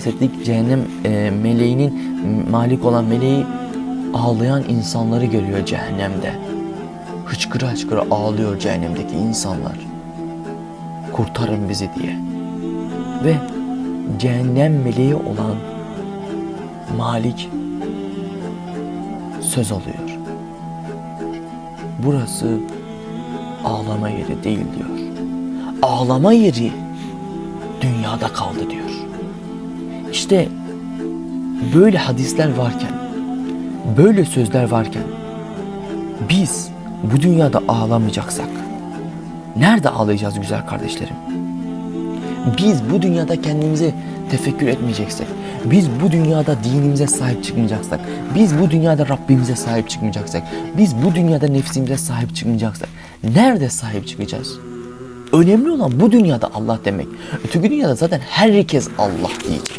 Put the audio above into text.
bahsettik. Cehennem e, meleğinin malik olan meleği ağlayan insanları görüyor cehennemde. Hıçkıra hıçkıra ağlıyor cehennemdeki insanlar. Kurtarın bizi diye. Ve cehennem meleği olan Malik söz alıyor. Burası ağlama yeri değil diyor. Ağlama yeri dünyada kaldı diyor. İşte böyle hadisler varken, böyle sözler varken biz bu dünyada ağlamayacaksak nerede ağlayacağız güzel kardeşlerim? Biz bu dünyada kendimizi tefekkür etmeyeceksek, biz bu dünyada dinimize sahip çıkmayacaksak, biz bu dünyada Rabbimize sahip çıkmayacaksak, biz bu dünyada nefsimize sahip çıkmayacaksak, nerede sahip çıkacağız? Önemli olan bu dünyada Allah demek. Öteki dünyada zaten herkes Allah diyecek.